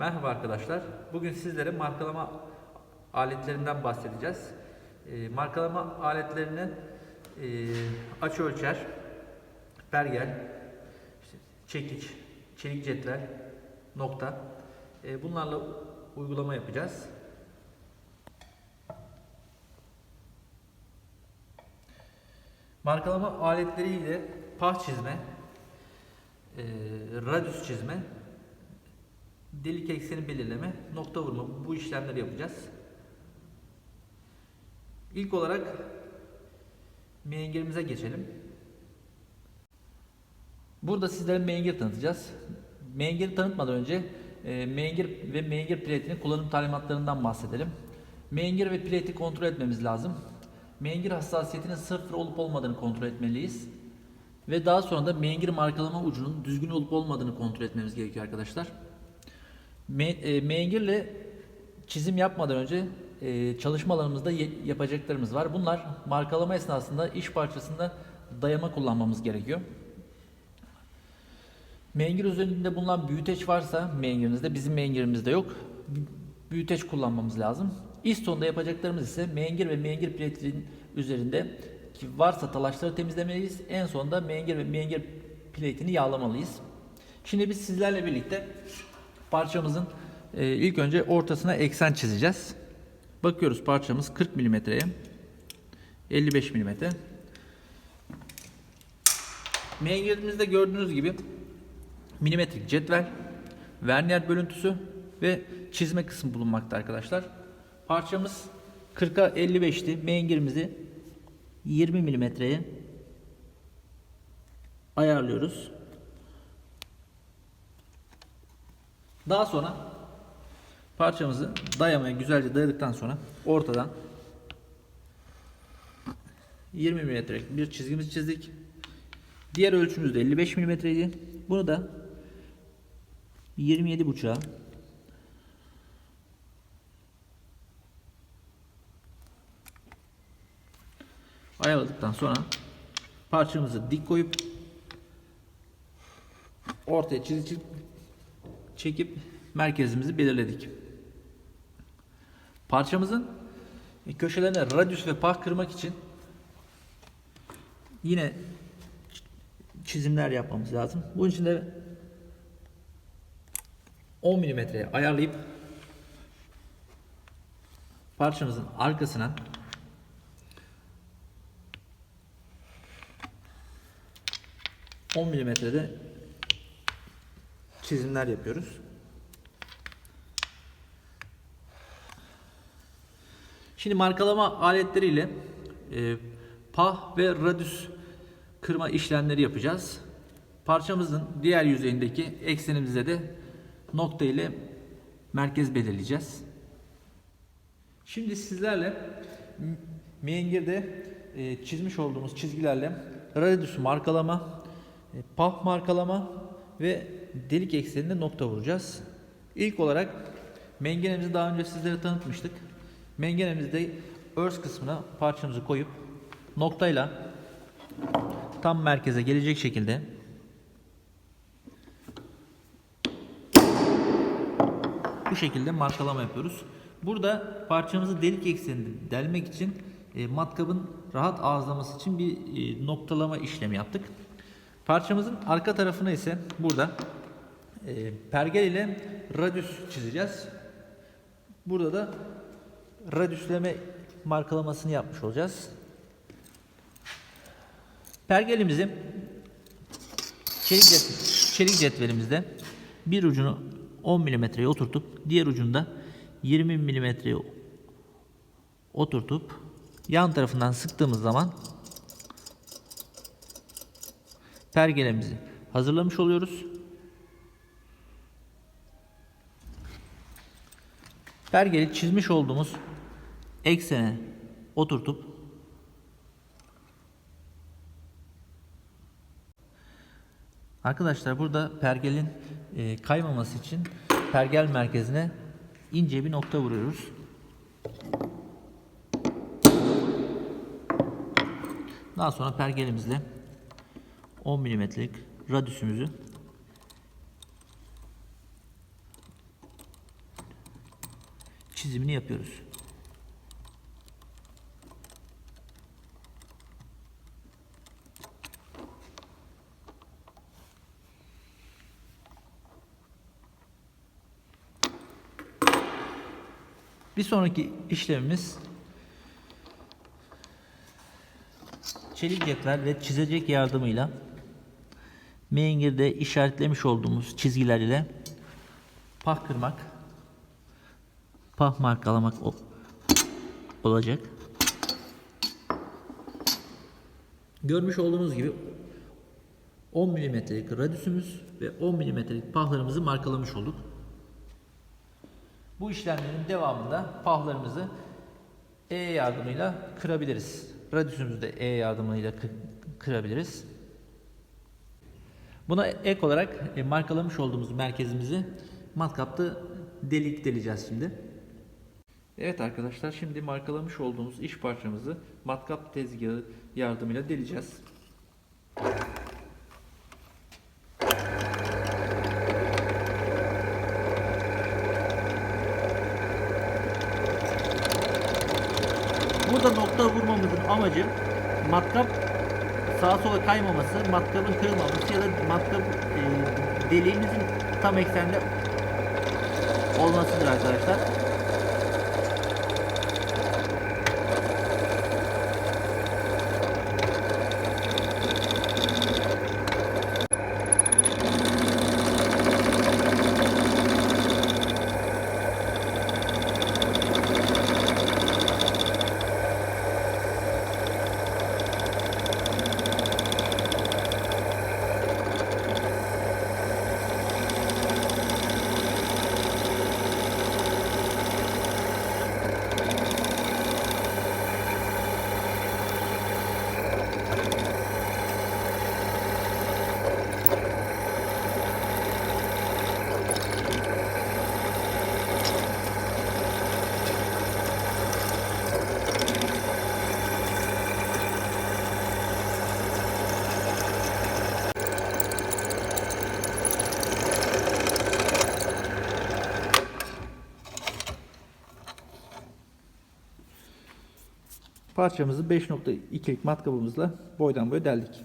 Merhaba arkadaşlar. Bugün sizlere markalama aletlerinden bahsedeceğiz. Ee, markalama aletlerini e, açı ölçer, pergel, işte çekiç, çelik cetvel, nokta. e, bunlarla uygulama yapacağız. Markalama aletleriyle pah çizme, e, radyus çizme, delik ekseni belirleme, nokta vurma bu işlemleri yapacağız. İlk olarak mengerimize geçelim. Burada sizlere menger tanıtacağız. Mengeri tanıtmadan önce e, menger ve menger platinin kullanım talimatlarından bahsedelim. Menger ve plati kontrol etmemiz lazım. Menger hassasiyetinin sıfır olup olmadığını kontrol etmeliyiz. Ve daha sonra da menger markalama ucunun düzgün olup olmadığını kontrol etmemiz gerekiyor arkadaşlar. E, Mengirle çizim yapmadan önce e, çalışma alanımızda ye- yapacaklarımız var. Bunlar markalama esnasında iş parçasında dayama kullanmamız gerekiyor. Mengir üzerinde bulunan büyüteç varsa mengirinizde bizim mengirimizde yok. Büyüteç kullanmamız lazım. İstonda yapacaklarımız ise mengir ve mengir platinin üzerinde ki varsa talaşları temizlemeliyiz. En sonunda mengir ve mengir platini yağlamalıyız. Şimdi biz sizlerle birlikte parçamızın e, ilk önce ortasına eksen çizeceğiz. Bakıyoruz parçamız 40 milimetreye 55 milimetre. Mengirimizde gördüğünüz gibi milimetrik cetvel, vernier bölüntüsü ve çizme kısmı bulunmakta arkadaşlar. Parçamız 40'a 55'ti. Mengirimizi 20 milimetreye ayarlıyoruz. Daha sonra parçamızı dayamaya güzelce dayadıktan sonra ortadan 20 milimetrelik bir çizgimizi çizdik. Diğer ölçümüz de 55 milimetreydi. Bunu da 27 buçuğa ayarladıktan sonra parçamızı dik koyup ortaya çizgi çekip merkezimizi belirledik. Parçamızın köşelerine radyus ve pah kırmak için yine çizimler yapmamız lazım. Bunun için de 10 milimetreye ayarlayıp parçamızın arkasına ...10 milimetrede çizimler yapıyoruz. Şimdi markalama aletleriyle e, pah ve radius kırma işlemleri yapacağız. Parçamızın diğer yüzeyindeki eksenimize de nokta ile merkez belirleyeceğiz. Şimdi sizlerle mengirde e, çizmiş olduğumuz çizgilerle radius markalama, e, pah markalama ve delik ekseninde nokta vuracağız. İlk olarak mengenemizi daha önce sizlere tanıtmıştık. Mengenemizde örs kısmına parçamızı koyup noktayla tam merkeze gelecek şekilde bu şekilde markalama yapıyoruz. Burada parçamızı delik ekseninde delmek için e, matkabın rahat ağızlaması için bir e, noktalama işlemi yaptık. Parçamızın arka tarafına ise burada e, pergel ile radius çizeceğiz. Burada da radiusleme markalamasını yapmış olacağız. Pergelimizi çelik, cet çelik cetvelimizde bir ucunu 10 milimetreye oturtup diğer ucunu da 20 milimetreye oturtup yan tarafından sıktığımız zaman pergelemizi hazırlamış oluyoruz. Pergeli çizmiş olduğumuz eksene oturtup Arkadaşlar burada pergelin e, kaymaması için pergel merkezine ince bir nokta vuruyoruz. Daha sonra pergelimizle 10 milimetrelik radyüsümüzü çizimini yapıyoruz. Bir sonraki işlemimiz çelik cetvel ve çizecek yardımıyla mengirde işaretlemiş olduğumuz çizgiler ile pah kırmak, pah markalamak olacak. Görmüş olduğunuz gibi 10 mm'lik radüsümüz ve 10 mm'lik pahlarımızı markalamış olduk. Bu işlemlerin devamında pahlarımızı E yardımıyla kırabiliriz. Radüsümüzü de E yardımıyla kı- kırabiliriz. Buna ek olarak e, markalamış olduğumuz merkezimizi matkapta delik deleceğiz şimdi. Evet arkadaşlar şimdi markalamış olduğumuz iş parçamızı matkap tezgahı yardımıyla deleceğiz. Burada nokta vurmamızın amacı matkap sağa sola kaymaması, matkabın kırılmaması ya da matkap e, deliğimizin tam eksende olmasıdır arkadaşlar. Parçamızı 5.2'lik matkabımızla boydan boya deldik.